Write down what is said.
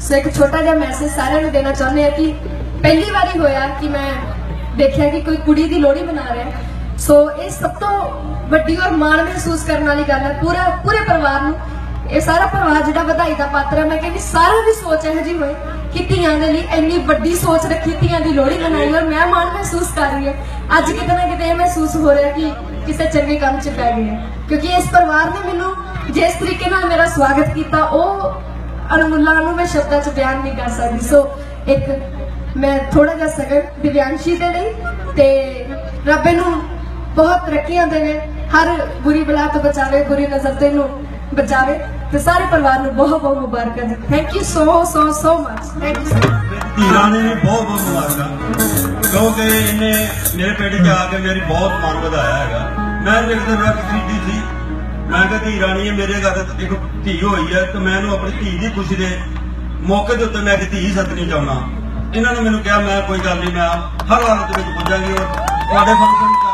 ਸੋ ਇੱਕ ਛੋਟਾ ਜਿਹਾ ਮੈਸੇਜ ਸਾਰਿਆਂ ਨੂੰ ਦੇਣਾ ਚਾਹੁੰਦੇ ਆ ਕਿ ਪਹਿਲੀ ਵਾਰੀ ਹੋਇਆ ਕਿ ਮੈਂ ਦੇਖਿਆ ਕਿ ਕੋਈ ਕੁੜੀ ਦੀ ਲੋਹੜੀ ਮਨਾ ਰਿਹਾ ਸੋ ਇਹ ਸਭ ਤੋਂ ਵੱਡੀ ਔਰ ਮਾਣ ਮਹਿਸੂਸ ਕਰਨ ਵਾਲੀ ਗੱਲ ਹੈ। ਪੂਰਾ, ਪੂਰੇ ਪਰਿਵਾਰ ਨੂੰ ਇਹ ਸਾਰਾ ਪਰਿਵਾਰ ਜਿਹੜਾ ਵਧਾਈ ਦਾ ਪਾਤਰ ਹੈ, ਮੈਂ ਕਹਿੰਦੀ ਸਾਰਿਆਂ ਦੀ ਸੋਚ ਇਹੋ ਜਿਹੀ ਹੋਏ ਕਿ ਧੀਆਂ ਦੇ ਲਈ ਇੰਨੀ ਵੱਡੀ ਸੋਚ ਰੱਖੀ, ਧੀਆਂ ਦੀ ਲੋਹੜੀ ਮਨਾਈ ਔਰ ਮੈਂ ਮਾਣ ਮਹਿਸੂਸ ਕਰ ਰਹੀ ਹਾਂ। ਅੱਜ ਕਿਤੇ ਨਾ ਕਿਤੇ ਇਹ ਮਹਿਸੂਸ ਹੋ ਰਿਹਾ ਕਿ ਕਿਸੇ ਚੰਗੇ ਕੰਮ 'ਚ ਪੈ ਗਏ ਹਾਂ। ਕਿਉਂਕਿ ਇਸ ਪਰਿਵਾਰ ਨੇ ਮੈਨੂੰ ਜਿਸ ਤਰੀਕੇ ਨਾਲ ਮੇਰਾ ਸਵਾਗਤ ਕੀਤਾ, ਉਹ ਅਨਮੁੱਲਾ ਨੂੰ ਮੈਂ ਸ਼ਬਦਾਂ 'ਚ ਬਿਆਨ ਨਹੀਂ ਕਰ ਸਕਦੀ। ਸੋ ਇੱਕ ਮੈਂ ਥੋੜਾ ਜਿਹਾ ਸਗਨ ਦਿਵਿਆਂਸ਼ੀ ਦੇ ਲਈ ਤੇ ਰੱਬ ਨੂੰ ਬਹੁਤ ਤਰੱਕੀਆਂ ਦੇਵੇ, ਹਰ ਬੁਰੀ ਬਲਾ ਤੋਂ ਬਚਾਵੇ, ਬੁਰੀ ਨਜ਼ਰ ਤੋਂ ਇਹਨੂੰ ਬਚਾਵੇ ਤੇ ਸਾਰੇ ਪਰਿਵਾਰ ਨੂੰ ਬਹੁਤ ਬਹੁਤ ਮੁਬਾਰਕਾਂ ਜੀ। Thank you so so so much thank you ਧੀਰਾਂ ਨੇ ਬਹੁਤ ਬਹੁਤ ਮੁਬਾਰਕਾਂ। ਕਿਉਂਕਿ ਇਹਨੇ ਮੇਰੇ ਪਿੰਡ 'ਚ ਆ ਕੇ ਮੇਰੀ ਬਹੁਤ ਮਨ ਵਧਾਇਆ ਹੈਗਾ। ਮੈਂ ਇੱਕ ਦਿਨ ਰੱਖ ਸੀ। ਮੈਂ ਕਿਹਾ, ਧੀ ਰਾਣੀ ਹੈ ਮੇਰੇ ਘਰ ਇੱਕ ਧੀ ਹੋਈ ਹੈ ਤੇ ਮੈਂ ਇਹਨੂੰ ਆਪਣੀ ਧੀ ਦੀ ਖੁਸ਼ੀ ਦੇ ਮੌਕੇ ਦੇ ਉੱਤੇ ਮੈਂ ਇੱਕ ਧੀ ਸੱਦਣੀ ਚਾਹੁੰਦਾ। ਇਹਨਾਂ ਨੇ ਮੈਨੂੰ ਕਿਹਾ, ਮੈਂ ਕੋਈ ਗੱਲ ਨਹੀਂ, ਮੈਂ ਹਰ ਹਾਲਤ ਵਿੱਚ ਪੁੱਜਾਂਗੀ ਔਰ ਤੁਹਾਡੇ ਫੰਕਸ਼ਨ